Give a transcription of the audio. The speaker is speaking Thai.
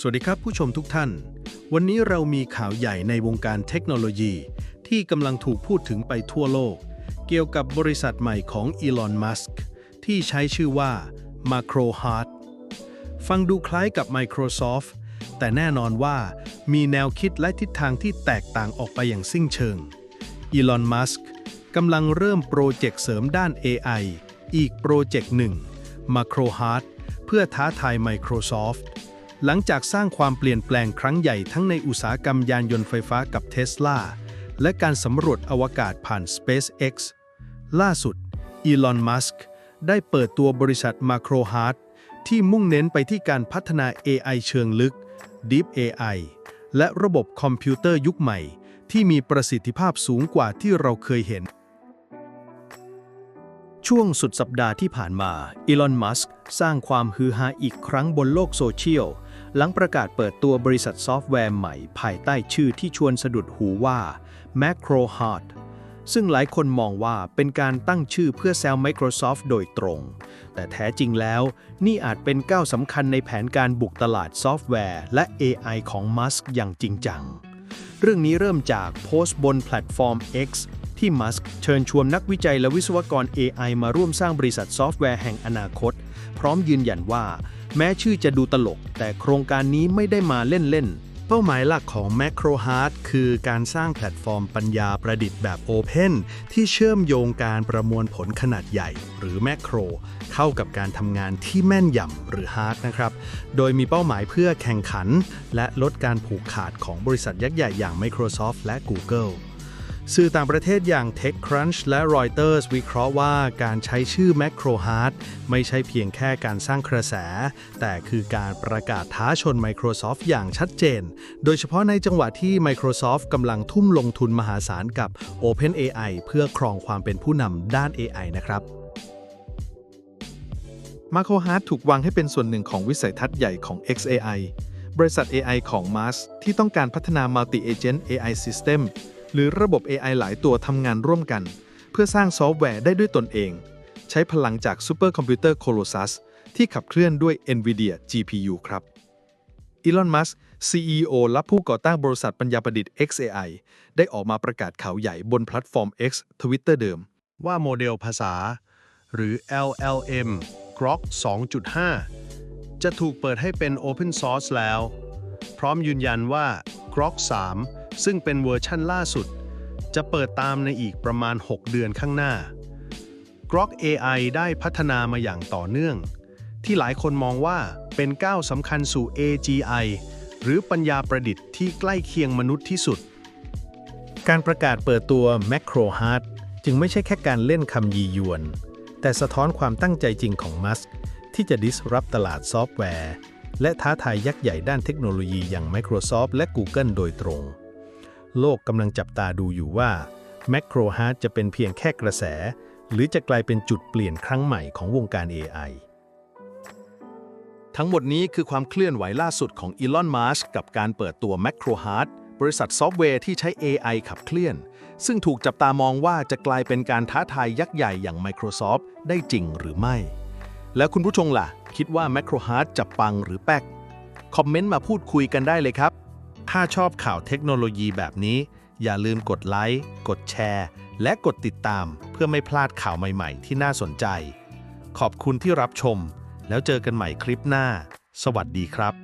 สวัสดีครับผู้ชมทุกท่าน วันนี้เรามีข่าวใหญ่ในวงการเทคโนโลยี ที่กำลังถูกพูดถึงไปทั่วโลก เกี่ยวกับบริษัทใหม่ของอีลอน มัสก์ที่ใช้ชื่อว่า Macro Heart ฟังดูคล้ายกับ Microsoft แต่แน่นอนว่ามีแนวคิดและทิศทางที่แตกต่างออกไปอย่างสิ้นเชิง อีลอน มัสก์กำลังเริ่มโปรเจกต์เสริมด้าน AI อีกโปรเจกต์หนึ่ง Macro Heart เพื่อท้าทาย Microsoft หลังจากสร้างความเปลี่ยนแปลงครั้งใหญ่ทั้งในอุตสาหกรรมยานยนต์ไฟฟ้ากับเทสลาและการสำรวจอวกาศผ่าน SpaceX ล่าสุด อีลอน มัสก์ได้เปิดตัวบริษัท Macro Heart ที่มุ่งเน้นไปที่การพัฒนา AI เชิงลึก Deep AI และระบบคอมพิวเตอร์ยุคใหม่ ที่มีประสิทธิภาพสูงกว่าที่เราเคยเห็น ช่วงสุดสัปดาห์ที่ผ่านมา อีลอน มัสก์สร้างความฮือฮาอีกครั้งบนโลกโซเชียล หลังประกาศเปิดตัวบริษัทซอฟต์แวร์ใหม่ ภายใต้ชื่อที่ชวนสะดุดหูว่า Macro Heart ซึ่งหลายคนมองว่าเป็นการตั้งชื่อเพื่อแซว Microsoft โดยตรง แต่แท้จริงแล้ว นี่อาจเป็นก้าวสำคัญในแผนการบุกตลาดซอฟต์แวร์และ AI ของมัสก์อย่างจริงจัง เรื่องนี้เริ่มจากโพสต์บนแพลตฟอร์ม X ที่มัสก์เชิญชวนนักวิจัยและวิศวกร AI มาร่วมสร้างบริษัทซอฟต์แวร์แห่งอนาคต พร้อมยืนยันว่า แม้ชื่อจะดูตลก แต่โครงการนี้ไม่ได้มาเล่นๆ เป้าหมายหลักของ Macro Heart คือการสร้างแพลตฟอร์มปัญญาประดิษฐ์แบบ Open ที่เชื่อมโยงการประมวลผลขนาดใหญ่ หรือ Macro เข้ากับการทำงานที่แม่นยำหรือ Hard นะครับ โดยมีเป้าหมายเพื่อแข่งขัน และลดการผูกขาดของบริษัทยักษ์ใหญ่อย่าง Microsoft และ Google สื่อต่างประเทศอย่าง TechCrunch และ Reuters วิเคราะห์ว่าการใช้ชื่อ Macro Heart ไม่ใช่เพียงแค่การสร้างกระแส แต่คือการประกาศท้าชน Microsoft อย่างชัดเจน โดยเฉพาะในจังหวะที่ Microsoft กำลังทุ่มลงทุนมหาศาลกับ OpenAI เพื่อครองความเป็นผู้นำด้าน AI นะครับ Macro Heart ถูกวางให้เป็นส่วนหนึ่งของวิสัยทัศน์ใหญ่ของ XAI บริษัท AI ของ Mars ที่ต้องการพัฒนา Multi-Agent AI System หรือระบบ AI หลายตัวทำงานร่วมกัน เพื่อสร้างซอฟต์แวร์ได้ด้วยตนเอง ใช้พลังจากซูเปอร์คอมพิวเตอร์ Colossus ที่ขับเคลื่อนด้วย NVIDIA GPU ครับอีลอน มัส CEO และผู้ก่อตั้งบริษัทปัญญาประดิษฐ์ XAI ได้ออกมาประกาศข่าวใหญ่บนแพลตฟอร์ม X Twitter เดิม ว่าโมเดลภาษา หรือ LLM Grok 2.5 จะถูกเปิดให้เป็น Open Source แล้ว พร้อมยืนยันว่า Grok 3 ซึ่งเป็นเวอร์ชั่นล่าสุด จะเปิดตามในอีกประมาณ 6 เดือนข้างหน้า Grok AI ได้พัฒนามาอย่างต่อเนื่อง ที่หลายคนมองว่าเป็นก้าวสำคัญสู่ AGI หรือปัญญาประดิษฐ์ที่ใกล้เคียงมนุษย์ที่สุด การประกาศเปิดตัว Macro Heart จึงไม่ใช่แค่การเล่นคำยียวน แต่สะท้อนความตั้งใจจริงของมัสที่จะ disrupt ตลาดซอฟต์แวร์ และท้าทายยักษ์ใหญ่ด้านเทคโนโลยีอย่าง Microsoft และ Google โดยตรง โลกกำลังจับตาดูอยู่ว่า Macro Heart จะเป็นเพียงแค่กระแส หรือจะกลายเป็นจุดเปลี่ยนครั้งใหม่ของวงการ AI ทั้งหมดนี้คือความเคลื่อนไหวล่าสุดของ Elon Musk กับการเปิดตัว Macro Heart บริษัทซอฟต์แวร์ที่ใช้ AI ขับเคลื่อน ซึ่งถูกจับตามองว่าจะกลายเป็นการท้าทายยักษ์ใหญ่อย่าง Microsoft ได้จริงหรือไม่ แล้วคุณผู้ชมล่ะ คิดว่า Macro Heart จะปังหรือแป๊ก คอมเมนต์มาพูดคุยกันได้เลยครับ ถ้าชอบข่าวเทคโนโลยีแบบนี้ อย่าลืมกดไลค์ กดแชร์ และกดติดตามเพื่อไม่พลาดข่าวใหม่ๆ ที่น่าสนใจ ขอบคุณที่รับชม แล้วเจอกันใหม่คลิปหน้า สวัสดีครับ